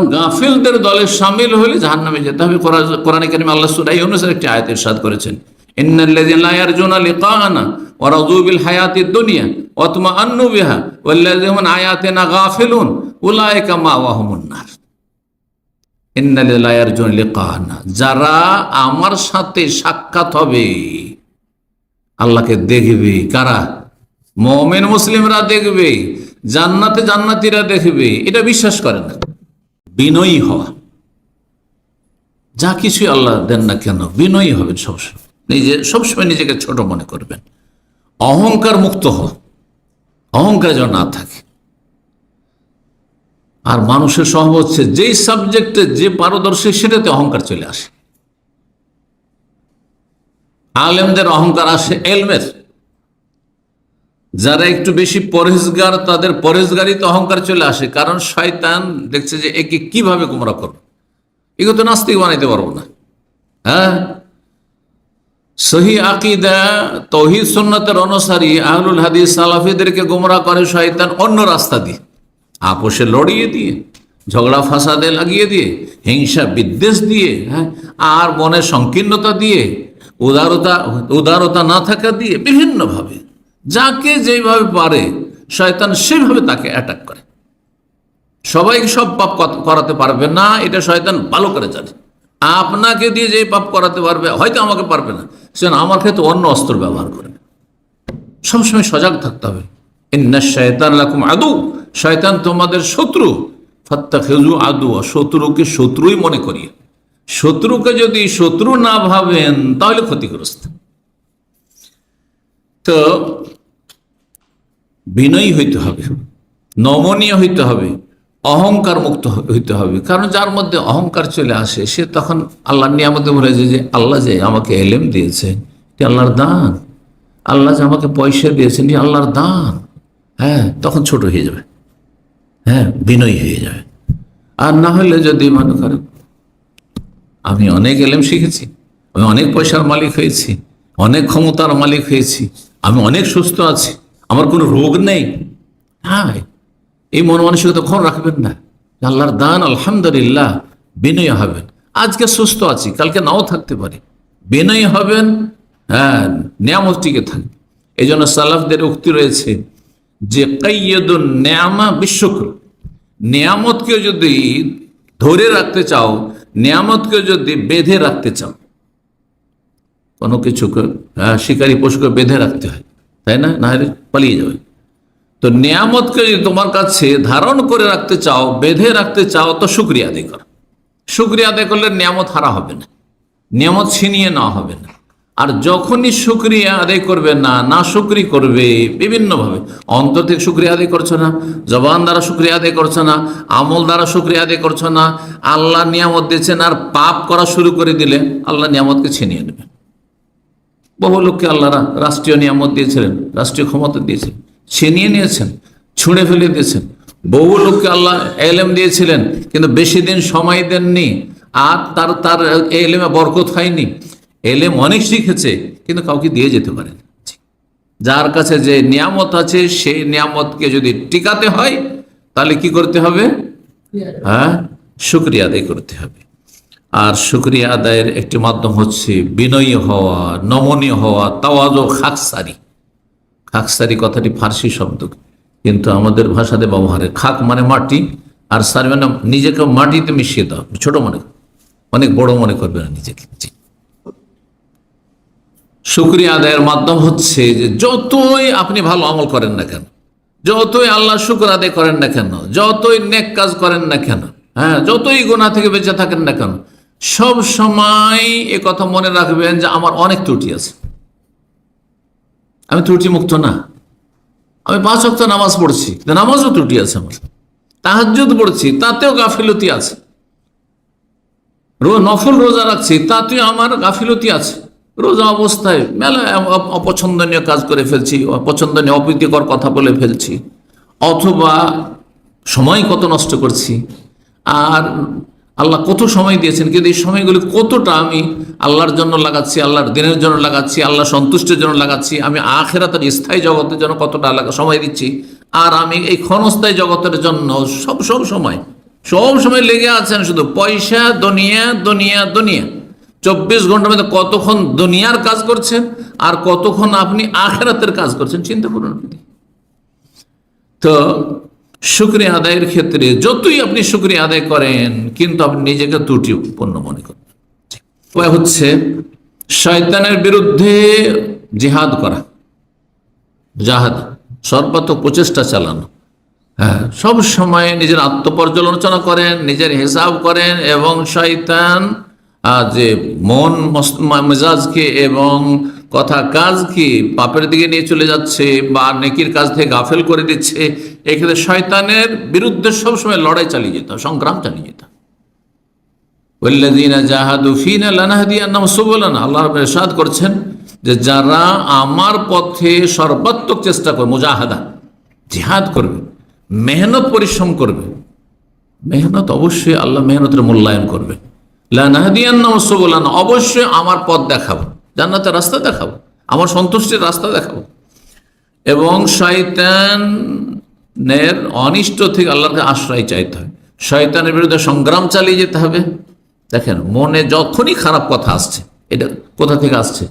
গাফিলদের দলে সামিল হলে জাহান নামে যেতে হবে। কোরআ- কোরআনে কারিমে আল্লাহ সুরাই অনুসারে একটি আয়াতের সাদ করেছেন। সাক্ষাৎ হবে, আল্লাহকে দেখবে কারা? মুমিন মুসলিমরা দেখবে, জান্নাতে জান্নাতীরা দেখবে, এটা বিশ্বাস করে না। বিনয়ী হওয়া। যা কিছুই আল্লাহ দেন না কেন, বিনয়ী হবেন সবসময়। নিজে সবসময় নিজেকে ছোট মনে করবেন। অহংকার মুক্ত হওয়া। অহংকার যেন না থাকে। আর মানুষের স্বভাব হচ্ছে, যেই সাবজেক্টে যে পারদর্শী, সেটাতে অহংকার চলে আসে। আলেমদের অহংকার আসে, এলমের। যারা একটু বেশি পরেজগার তাদের পরেজগারিতে অহংকার চলে আসে। কারণ শয়তান দেখছে যে একে কীভাবে গুমরা করবে? এগুলো তো নাস্তিক বানাইতে পারব না। হ্যাঁ? সহি আকিদা, তহিদ সুন্নতের অনুসারী, আহলুল হাদিস সালাফিদেরকে গুমরা করে শয়তান অন্য রাস্তা দিয়ে। আপোষে লড়িয়ে দিয়ে, ঝগড়া ফাসাদে লাগিয়ে দিয়ে, হিংসা বিদ্বেষ দিয়ে হ্যাঁ? আর মনের সংকীর্ণতা দিয়ে, উদারতা উদারতা না থাকা দিয়ে, বিভিন্নভাবে যাকে যেভাবে পারে, শয়তান সেভাবে তাকে অ্যাটাক করে। সবাই সব পাপ করাতে পারবে না, এটা শয়তান ভালো করে জানে। আপনাকে দিয়ে যে পাপ করাতে পারবে, হয়তো আমাকে পারবে না। সে আমার ক্ষেত্রে অন্য অস্ত্র ব্যবহার করবে সবসময় সজাগ থাকতে হবে। শয়তান লাকুম আদু শয়তান তোমাদের শত্রু। ফাত্তা খেজু আদু শত্রুকে শত্রুই মনে করিয়ে। শত্রুকে যদি শত্রু না ভাবেন, তাহলে ক্ষতিগ্রস্ত। তো বিনয়ী হইতে হবে, নমনীয় হইতে হবে, অহংকার মুক্ত হইতে হবে। কারণ যার মধ্যে অহংকার চলে আসে, সে তখন আল্লাহর নিয়ামতে বলে যে আল্লাহ যে আমাকে এলেম দিয়েছেন এটি আল্লাহর দান। আল্লাহ যে আমাকে পয়সা দিয়েছেন, এটি আল্লাহর দান। হ্যাঁ তখন ছোট হয়ে যাবে। হ্যাঁ বিনয়ী হয়ে যাবে। আর না হলে যদি মনে করেন, আমি অনেক এলেম শিখেছি, আমি অনেক পয়সার মালিক হয়েছি, অনেক ক্ষমতার মালিক হয়েছি, আমি অনেক সুস্থ আছি আমার কোনো রোগ নেই? হ্যাঁ এই মন মানসিকতা কখন রাখবেন না? আল্লাহর দান আলহামদুলিল্লাহ বিনয় হবেন। আজকে সুস্থ আছি কালকে নাও থাকতে পারে। বিনয় হবেন হ্যাঁ নিয়ামত টিকে থাকবে। এই জন্য সালাফদের উক্তি রয়েছে যে কাইয়দুন নেয়ামা বিশ্বকর নিয়ামতকে যদি ধরে রাখতে চাও নিয়ামতকে যদি বেঁধে রাখতে চাও কোনো কিছুকে হ্যাঁ, শিকারী পশুকে বেঁধে রাখতে হয়। তাই না না পালিয়ে যাবে। তো নিয়ামতকে যদি তোমার কাছে ধারণ করে রাখতে চাও, বেঁধে রাখতে চাও, তো শুক্রিয়া আদায় করো। শুক্রিয়া আদায় করলে নিয়ামত হারা হবে না। নিয়ামত ছিনিয়ে নেওয়া হবে না। আর যখনই শুক্রিয়া আদায় করবে না না শুক্রি করবে, বিভিন্নভাবে। অন্তর থেকে শুক্রিয়া আদায় করছ না, জবান দ্বারা শুক্রিয়া আদায় করছ না, আমল দ্বারা শুক্রিয়া আদায় করছ না, আল্লাহ নিয়ামত দিয়েছেন আর পাপ করা শুরু করে দিলে, আল্লাহ নিয়ামতকে ছিনিয়ে নেবে। বহু লোককে আল্লাহরা রাষ্ট্রীয় নিয়ামত দিয়েছিলেন রাষ্ট্রীয় ক্ষমতা দিয়েছেন ছিনিয়ে নিয়েছেন ছুঁড়ে ফেলে দিয়েছেন। বহু লোককে আল্লাহ এলেম দিয়েছিলেন কিন্তু বেশি দিন সময় দেননি আর তার তার এলেমে বরকত হয়নি এলেম অনেক শিখেছে কিন্তু কাউকে দিয়ে যেতে পারেন। যার কাছে যে নিয়ামত আছে সেই নিয়ামতকে যদি টিকাতে হয় তাহলে কি করতে হবে? হ্যাঁ শুক্রিয়া আদায় করতে হবে। আর শুক্রিয়া আদায়ের একটি মাধ্যম হচ্ছে বিনয়ী হওয়া, নমনীয় হওয়া তাওয়াজ খাকসারি খাকসারি কথাটি ফার্সি শব্দ, কিন্তু আমাদের ভাষাতে ব্যবহারে খাক মানে মাটি, আর সারি মানে নিজেকে মাটিতে মিশিয়ে দাও ছোট মনে। অনেক বড় মনে করবে না নিজেকে। শুক্রিয়া আদায়ের মাধ্যম হচ্ছে যে যতই আপনি ভালো আমল করেন না কেন, যতই আল্লাহ শুক্র আদায় করেন না কেন, যতই নেক কাজ করেন না কেন হ্যাঁ যতই গোনা থেকে বেঁচে থাকেন না কেন সব সময় এ কথা মনে রাখবেন যে আমার অনেক ত্রুটি আছে। আমি ত্রুটি মুক্ত না। আমি পাঁচ অক্ট নামাজ পড়ছি নামাজও ত্রুটি আছে আমার। তাহাজ্জুদ পড়ছি, তাতেও গাফিলতি আছে। রো নফল রোজা রাখছি, তাতেও আমার গাফিলতি আছে। রোজা অবস্থায় মেলা অপছন্দনীয় কাজ করে ফেলছি, অপছন্দনীয়, অপ্রীতিকর কথা বলে ফেলছি, অথবা সময় কত নষ্ট করছি, আর আল্লাহ কত সময় দিয়েছেন? কিন্তু এই সময়গুলি কতটা আমি আল্লাহর জন্য লাগাচ্ছি, আল্লাহর দিনের জন্য লাগাচ্ছি আল্লাহ সন্তুষ্টের জন্য লাগাচ্ছি, আমি আখেরাতের স্থায়ী জগতের জন্য কতটা সময় দিচ্ছি, আর আমি এই ক্ষণস্থায়ী জগতের জন্য সব সব সময় সব সময় লেগে আছেন শুধু পয়সা, দুনিয়া দুনিয়া দুনিয়া। চব্বিশ ঘণ্টার মধ্যে কতক্ষণ দুনিয়ার কাজ করছেন আর কতক্ষণ আপনি আখেরাতের কাজ করছেন, চিন্তা করুন তো শুক্রিয়া আদায়ের ক্ষেত্রে যতই আপনি শুক্রিয়া আদায় করেন, কিন্তু আপনি নিজেকে ত্রুটিপূর্ণ মনে করেন। উপায় হচ্ছে শয়তানের বিরুদ্ধে জিহাদ করা, জাহাদ, সর্বাত্মক প্রচেষ্টা চালানো। হ্যাঁ সব সময় নিজের আত্মপর্যালোচনা করেন, নিজের হিসাব করেন এবং শয়তান যে মন মেজাজকে এবং কথা কাজকে পাপের দিকে নিয়ে চলে যাচ্ছে বা নেকির কাজ থেকে গাফেল করে দিচ্ছে। এক্ষেত্রে শয়তানের বিরুদ্ধে সবসময় লড়াই চালিয়ে যেত সংগ্রাম চালিয়ে যেত ওয়াল্লাযীনা জাহাদু ফীনা লানাহদিয়ান্নাহুম সুবুলানা। আল্লাহ রাব্বুল করছেন যে যারা আমার পথে সর্বাত্মক চেষ্টা করবে, মুজাহাদা, জিহাদ করবে, মেহনত পরিশ্রম করবে, মেহনত অবশ্যই আল্লাহ মেহনতের মূল্যায়ন করবে লানাহদিয়ান্নাহুম সুবুলানা, অবশ্যই আমার পথ দেখাবো জান্নাতের রাস্তা দেখাবো, আমার সন্তুষ্টির রাস্তা দেখাবো। এবং শয়তানের অনিষ্ট থেকে আল্লাহকে আশ্রয় চাইতে হয়। শয়তানের বিরুদ্ধে সংগ্রাম চালিয়ে যেতে হবে। দেখেন, মনে যখনই খারাপ কথা আসছে, এটা কোথা থেকে আসছে?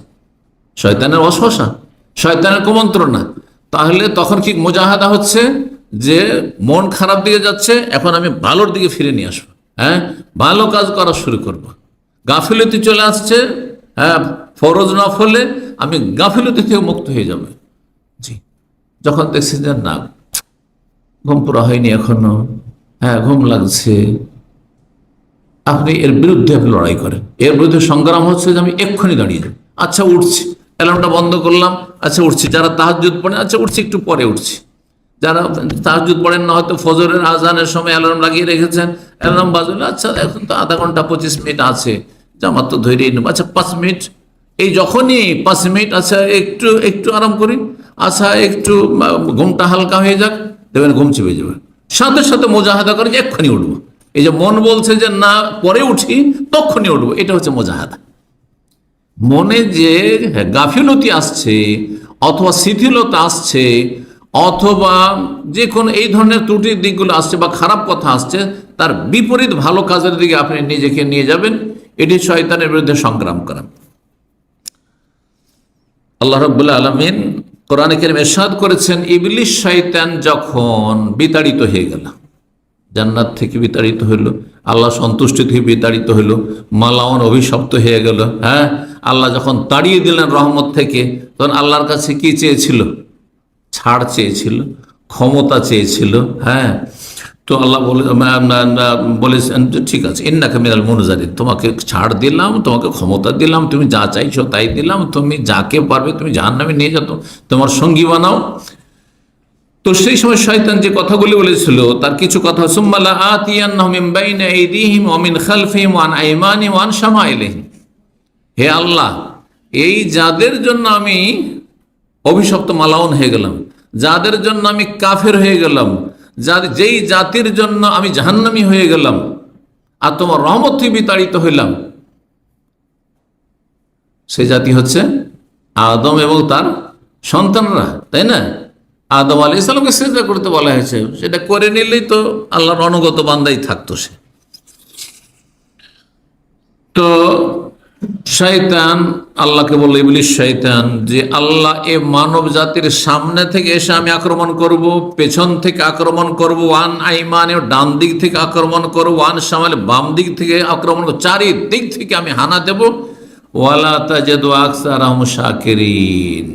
শয়তানের অশ্বাসা, শয়তানের কুমন্ত্রণা। তাহলে তখন কি মোজাহাদা হচ্ছে? যে মন খারাপ দিকে যাচ্ছে, এখন আমি ভালোর দিকে ফিরে নিয়ে আসব। হ্যাঁ? ভালো কাজ করা শুরু করব। গাফিলতি চলে আসছে হ্যাঁ ফরজ না ফলে আমি গাফিলতি থেকে মুক্ত হয়ে যাবে। জি। যখন দেখছি যে না ঘুম পুরা হয়নি এখনও হ্যাঁ ঘুম লাগছে। আপনি এর বিরুদ্ধে আপনি লড়াই করেন। এর বিরুদ্ধে সংগ্রাম হচ্ছে যে আমি এক্ষুনি দাঁড়িয়ে যাই আচ্ছা উঠছি। অ্যালার্মটা বন্ধ করলাম। আচ্ছা উঠছি। যারা তাহাজুদ পড়েন আচ্ছা উঠছি একটু পরে উঠছি। যারা তাহাজুদ পড়েন না হয়তো ফজরের আজানের সময় অ্যালার্ম লাগিয়ে রেখেছেন। অ্যালার্ম বাজলে আচ্ছা এখন তো আধা ঘণ্টা পঁচিশ মিনিট আছে। জামাত তো ধরেই নেব। আচ্ছা পাঁচ মিনিট। এই যখনই পাঁচ মিনিট আচ্ছা একটু একটু আরাম করি। আচ্ছা একটু ঘুমটা হালকা হয়ে যাক, দেখবেন ঘুম চেপে যাবে। সাথে সাথে মোজাহাদা করে যে এক্ষুনি উঠবো। এই যে মন বলছে যে না, পরে উঠি, তখনই উঠবো। এটা হচ্ছে মোজাহাদা। মনে যে গাফিলতি আসছে, অথবা শিথিলতা আসছে, অথবা যে কোনো এই ধরনের ত্রুটির দিকগুলো আসছে বা খারাপ কথা আসছে, তার বিপরীত ভালো কাজের দিকে আপনি নিজেকে নিয়ে যাবেন। এটি শয়তানের বিরুদ্ধে সংগ্রাম করা। আল্লাহ রব্বুল্লাহ আলমিন কোরআনে কেরিম এরশাদ করেছেন ইবলিশ শয়তান যখন বিতাড়িত হয়ে গেল, জান্নাত থেকে বিতাড়িত হইল, আল্লাহ সন্তুষ্টি থেকে বিতাড়িত হইল মালাওন অভিশপ্ত হয়ে গেল হ্যাঁ? আল্লাহ যখন তাড়িয়ে দিলেন রহমত থেকে, তখন আল্লাহর কাছে কি চেয়েছিল? ছাড় চেয়েছিল, ক্ষমতা চেয়েছিল হ্যাঁ? তো আল্লাহ বলে বলেছেন ঠিক আছে, ইন্নাকে মিনাল মনুজারি তোমাকে ছাড় দিলাম, তোমাকে ক্ষমতা দিলাম, তুমি যা চাইছো তাই দিলাম, তুমি যাকে পারবে তুমি যার নামে নিয়ে যেত তোমার সঙ্গী বানাও। তো সেই সময় শয়তান যে কথাগুলি বলেছিল, তার কিছু কথা সুম্মালা আতিয়ান্নাহুম মিন বাইনা আইদিহিম ওয়া মিন খালফিহিম ওয়া আন আইমানিহিম ওয়া আন শামাইলিহিম। হে আল্লাহ, এই যাদের জন্য আমি অভিশপ্ত মালাউন হয়ে গেলাম, যাদের জন্য আমি কাফের হয়ে গেলাম যার যেই জাতির জন্য আমি জাহান্নামি হয়ে গেলাম আর তোমার রহমত বিতাড়িত হইলাম, সে জাতি হচ্ছে আদম এবং তার সন্তানরা, তাই না? আদম আলী ইসলামকে চেষ্টা করতে বলা হয়েছে, সেটা করে নিলেই তো আল্লাহর অনুগত বান্দাই থাকতো সে। তো শয়তান, আল্লাহকে ইবলিশ শয়তান, যে আল্লাহ এ মানব জাতির সামনে থেকে এসে আমি আক্রমণ করব, পেছন থেকে আক্রমণ করব, ওয়ান আইমানে ডান দিক থেকে আক্রমণ করব, ওয়ান সামালে বাম দিক থেকে আক্রমণ করব, চারিদিক থেকে আমি হানা দেব। ওয়ালা তাজেদু আকসার শাকিরিন।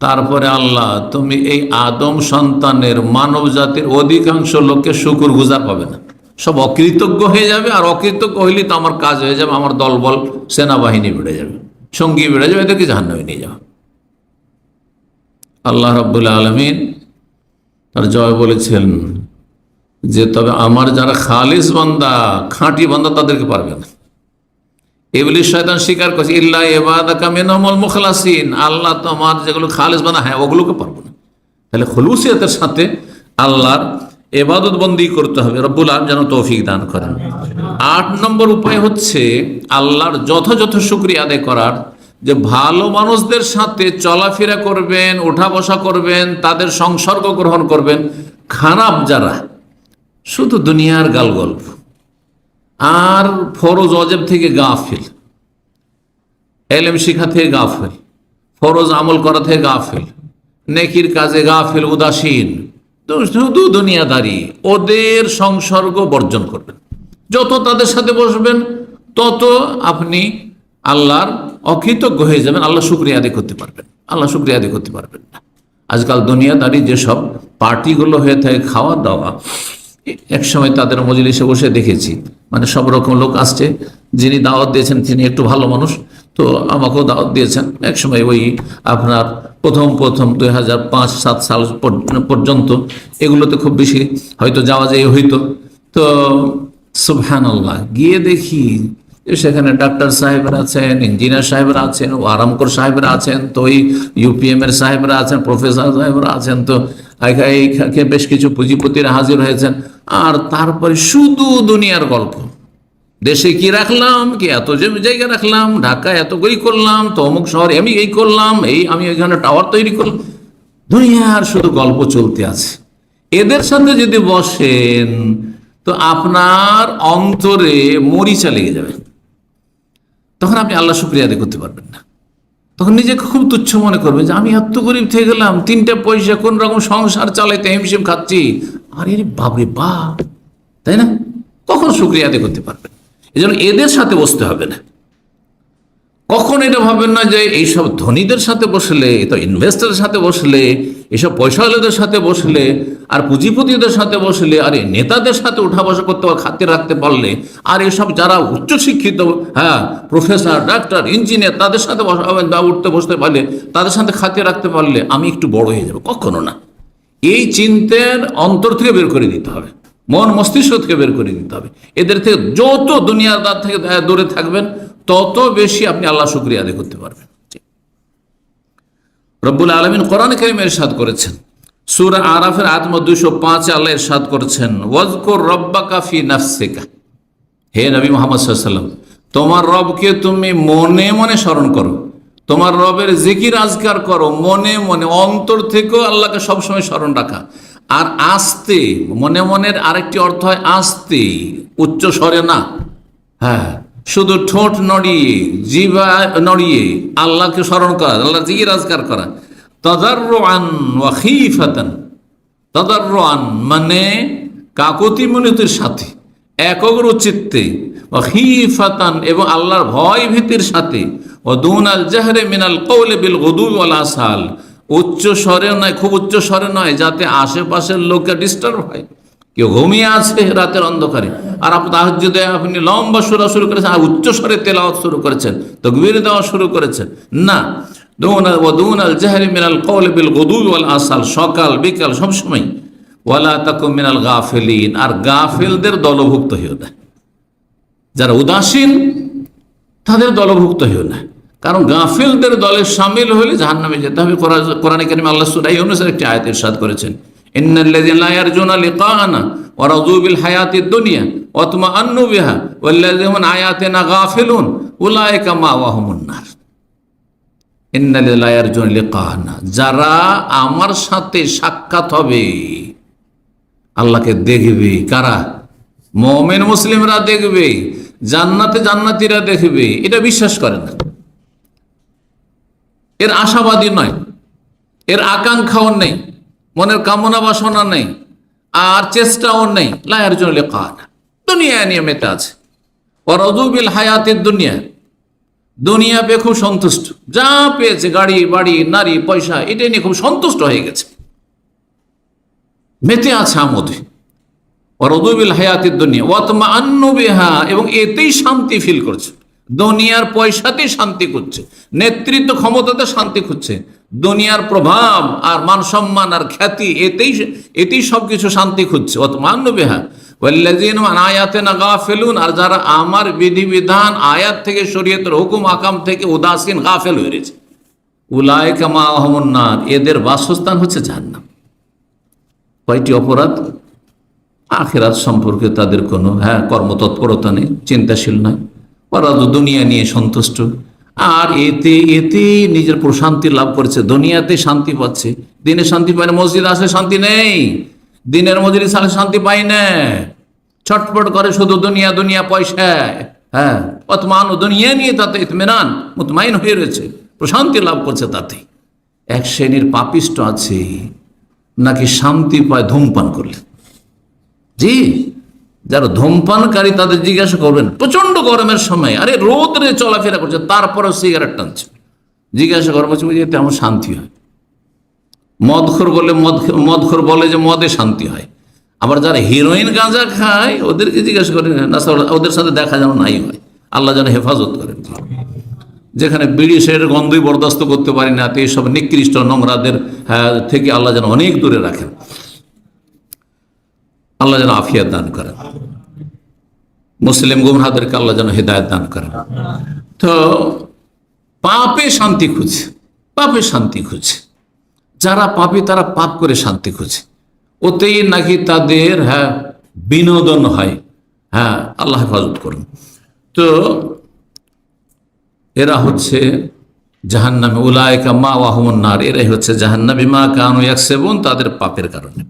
তারপরে আল্লাহ, তুমি এই আদম সন্তানের মানব জাতির অধিকাংশ লোককে শুকুর গুজার পাবে না। সব অকৃতজ্ঞ হয়ে যাবে, আর অকৃতজ্ঞ হইলে তো আমার কাজ হয়ে যাবে, আমার দলবল, সেনাবাহিনী বেড়ে যাবে, সঙ্গী বেড়ে যাবে, এদেরকে জাহান্নামে নিয়ে যাওয়া আল্লাহ রব্বুল্লা আলমিন তার জয় বলেছেন যে, তবে আমার যারা খালিস বান্দা, খাঁটি বান্দা, তাদেরকে পারবে না। এগুলি শয়তান স্বীকার করছে, ইল্লা এবাদা কামিনামল মুখলাসিন। আল্লাহ তোমার যেগুলো খালিস বানা হ্যাঁ ওগুলোকে পারব না। তাহলে খলুসিয়তের সাথে আল্লাহর এবাদত বন্দি করতে হবে। রব্বুল আলম যেন তৌফিক দান করেন। আট নম্বর উপায় হচ্ছে আল্লাহর যথাযথ শুক্রিয়া আদায় করার। যে ভালো মানুষদের সাথে চলাফেরা করবেন ওঠা বসা করবেন, তাদের সংসর্গ গ্রহণ করবেন, খারাপ যারা, শুধু দুনিয়ার গাল গল্প আর ফরজ অজেব থেকে গাফিল। এলেম শিখা থেকে গাফেল। ফরজ আমল করা থেকে গাফেল। নেকির কাজে গাফেল, উদাসীন। তো শুধু দুনিয়াদারি, ওদের সংসর্গ বর্জন করবেন। যত তাদের সাথে বসবেন, তত আপনি আল্লাহর অকৃতজ্ঞ হয়ে যাবেন, আল্লাহ শুক্রিয়া আদায় করতে পারবেন। আল্লাহ শুক্রিয়া আদায় করতে পারবেন না। আজকাল দুনিয়াদারি যেসব পার্টিগুলো হয়ে থাকে খাওয়া দাওয়া এক সময় তাদের মজলিসে বসে দেখেছি মানে সব রকম লোক আসছে, যিনি দাওয়াত দিয়েছেন তিনি একটু ভালো মানুষ, তো আমাকেও দাওয়াত দিয়েছেন। এক সময় ওই আপনার প্রথম প্রথম দুই হাজার পাঁচ, সাত সাল পর- পর্যন্ত এগুলোতে খুব বেশি হয়তো যাওয়া যায় হইতো। তো সুবহান গিয়ে দেখি সেখানে ডাক্তার সাহেবরা আছেন, ইঞ্জিনিয়ার সাহেবরা আছেন, ও আরামকর সাহেবরা আছেন, তো ওই ইউপিএম এর সাহেবরা আছেন, প্রফেসর সাহেবরা আছেন, তো বেশ কিছু পুঁজিপতিরা হাজির হয়েছেন। আর তারপরে শুধু দুনিয়ার গল্প। দেশে কি রাখলাম? কি এত জায়গা রাখলাম? ঢাকা এত করি করলাম? তো অমুক শহরে আমি এই করলাম, এই আমি এখানে টাওয়ার তৈরি করলাম। দুনিয়ার শুধু গল্প চলতে আছে। এদের সাথে যদি বসেন, তো আপনার অন্তরে মরিচা লেগে যাবে। তখন আপনি আল্লাহ শুক্রিয়া আদায় করতে পারবেন না। তখন নিজেকে খুব তুচ্ছ মনে করবেন যে, আমি এত গরিব থেকে গেলাম, তিনটা পয়সা, কোন রকম সংসার চালাইতে হিমশিম খাচ্ছি। আরে বাবরে বাপ, তাই না? কখন শুক্রিয়া আদায় করতে পারবেন? এই জন্য এদের সাথে বসতে হবে না। কখন এটা ভাবেন না যে এইসব ধনীদের সাথে বসলে তো ইনভেস্টরের সাথে বসলে এসব পয়সাওয়ালাদের সাথে বসলে, আর পুঁজিপতিদের সাথে বসলে, আর এই নেতাদের সাথে উঠা বসা করতে বা খাতির রাখতে পারলে, আর এসব যারা উচ্চশিক্ষিত হ্যাঁ প্রফেসর ডাক্তার ইঞ্জিনিয়ার তাদের সাথে বা উঠতে বসতে পারলে, তাদের সাথে খাতির রাখতে পারলে আমি একটু বড় হয়ে যাব। কখনো না। এই চিন্তার অন্তর থেকে বের করে দিতে হবে। মন মস্তিষ্ককে বের করে দিতে হবে। এদের থেকে যত দুনিয়াদার থেকে দূরে থাকবেন, তত বেশি আপনি আল্লাহ শুক্রিয়া আদায় করতে পারবেন। রব্বুল আলমিন কোরআন কারিম এরশাদ করেছেন। সুরা আরাফের আত্ম দুইশো পাঁচে আল্লাহ এরশাদ করেছেন, ওয়াজকুর রব্বা কাফি নাফসিকা। হে নবী মোহাম্মদ সাল্লাম তোমার রবকে তুমি মনে মনে স্মরণ করো। তোমার রবের জিকির আজকার করো। মনে মনে অন্তর থেকেও আল্লাহকে সবসময় স্মরণ রাখা। আর আস্তে, মনে মনের আরেকটি অর্থ হয় আস্তে, উচ্চ স্বরে না। হ্যাঁ শুধু ঠোঁট নড়িয়ে জিবা নড়িয়ে আল্লাহকে স্মরণ করা আল্লাহ জিকির আজকার করা। তদার্রান ওয়া খিফাতান। তদার্রান মানে কাকতি মনিতের সাথে, একগ্র চিত্তে। ও এবং আল্লাহর ভয় ভীতির সাথে। ও দুন আল জাহরে মিনাল কৌলে বিল গদু ওয়াল আসাল। উচ্চ স্বরে নয়, খুব উচ্চ স্বরে নয়, যাতে আশেপাশের লোককে ডিস্টার্ব হয়। কেউ ঘুমিয়ে আছে রাতের অন্ধকারে। আর আপনি তাহাজ্জুদে আপনি লম্বা সুরা শুরু করেছেন, আর উচ্চ স্বরে তেলাওয়াত শুরু করেছেন, তকবীর দেওয়া শুরু করেছেন। না। দুন ও আল জাহরে মিনাল কৌলে বিল গদু সকাল, বিকাল সবসময় ওয়ালা তাকুম মিনাল গাফেলিন। আর গাফেলদের দলভুক্ত হইও না। যারা উদাসীন, তাদের দলভুক্ত হইও না। কারণ গাফিলদের দলে সামিল হলে জাহান নামে যেতে হবে। কোরআ- কোরআনে কারিমে আল্লাহ সুরাই অনুসারে একটি আয়াত ইরশাদ করেছেন। আমার সাথে সাক্ষাৎ হবে, আল্লাহকে দেখবে কারা? মমেন মুসলিমরা দেখবে, জান্নাতে জান্নাতিরা দেখবে, এটা বিশ্বাস করে না। এর আশাবাদী নয়, এর আকাঙ্ক্ষাও নেই, মনের কামনা বাসনা নেই, আর চেষ্টাও নেই। লায়ার জন্য লেখা না দুনিয়া নিয়ে মেতে আছে। অরজুবিল হায়াতের দুনিয়া। দুনিয়া পেয়ে খুব সন্তুষ্ট। যা পেয়েছে গাড়ি, বাড়ি, নারী, পয়সা, এটা নিয়ে খুব সন্তুষ্ট হয়ে গেছে। মেতে আছে আমোদে। অরদুবিল হায়াতের দুনিয়া। ওয়াতমা আন্ন বেহা। এবং এতেই শান্তি ফিল করছে। দুনিয়ার পয়সাতেই শান্তি করছে নেতৃত্ব ক্ষমতাতে শান্তি খুঁজছে, দুনিয়ার প্রভাব আর মান সম্মান আর খ্যাতি, এতেই এতেই সব কিছু শান্তি খুঁজছে। অতমা আন্ন বেহা ওয়াল্লাযীনা আন আয়াতিনা গাফিলুন, আর যারা আমার বিধিবিধান, আয়াত থেকে শরীয়তের হুকুম, আকাম থেকে উদাসীন, গাফেল হয়ে রয়েছে। উলাইকা মাআহুমুন নার, এদের বাসস্থান হচ্ছে জাহান্নাম। কয়টি অপরাধ? আখেরাত সম্পর্কে তাদের কোনো হ্যাঁ কর্মতৎপরতা নেই, চিন্তাশীল নয়। ওরা তো দুনিয়া নিয়ে সন্তুষ্ট। আর এতে এতে নিজের প্রশান্তি লাভ করেছে। দুনিয়াতে শান্তি পাচ্ছে। দিনে শান্তি পায় না, মসজিদ আসলে শান্তি নেই। দিনের মজুরি সালে শান্তি পাই না। ছটপট করে শুধু দুনিয়া দুনিয়া পয়সায়। হ্যাঁ অতমান দুনিয়া নিয়ে তাতে ইতমেনান, মুতমাইন হয়ে রয়েছে। প্রশান্তি লাভ করছে তাতে। এক শ্রেণির পাপিষ্ট আছে, নাকি শান্তি পায় ধূমপান করলে? জি যারা ধূমপানকারী তাদের জিজ্ঞাসা করবেন প্রচণ্ড গরমের সময় আরে রোদরে চলাফেরা করছে তারপরেও সিগারেট টানছে। জিজ্ঞাসা করব বলছে এতে আমার শান্তি হয়। মদখোর বলে মদ মদখোর বলে যে মদে শান্তি হয়। আবার যারা হিরোইন গাঁজা খায় ওদেরকে জিজ্ঞাসা করে না ওদের সাথে দেখা যেন নাই হয়। আল্লাহ যেন হেফাজত করেন। যেখানে বিড়ি সের গন্ধই বরদাস্ত করতে পারি না তো এইসব নিকৃষ্ট নোংরাদের হ্যাঁ, থেকে আল্লাহ যেন অনেক দূরে রাখেন। আল্লাহ যেন আফিয়াত দান করেন। মুসলিম গুমরাদেরকে আল্লাহ যেন হৃদায়ত দান করেন। তো পাপে শান্তি খুঁজে পাপে শান্তি খুঁজে যারা পাপি, তারা পাপ করে শান্তি খুঁজে ওতেই নাকি তাদের হ্যাঁ বিনোদন হয়। হ্যাঁ আল্লাহ হেফাজত করুন। তো এরা হচ্ছে জাহান্নামে উলায়কা মা ওয়াহমন্নার এরাই হচ্ছে জাহান্নাবি মা কানু ইয়াকসেবুন, তাদের পাপের কারণে।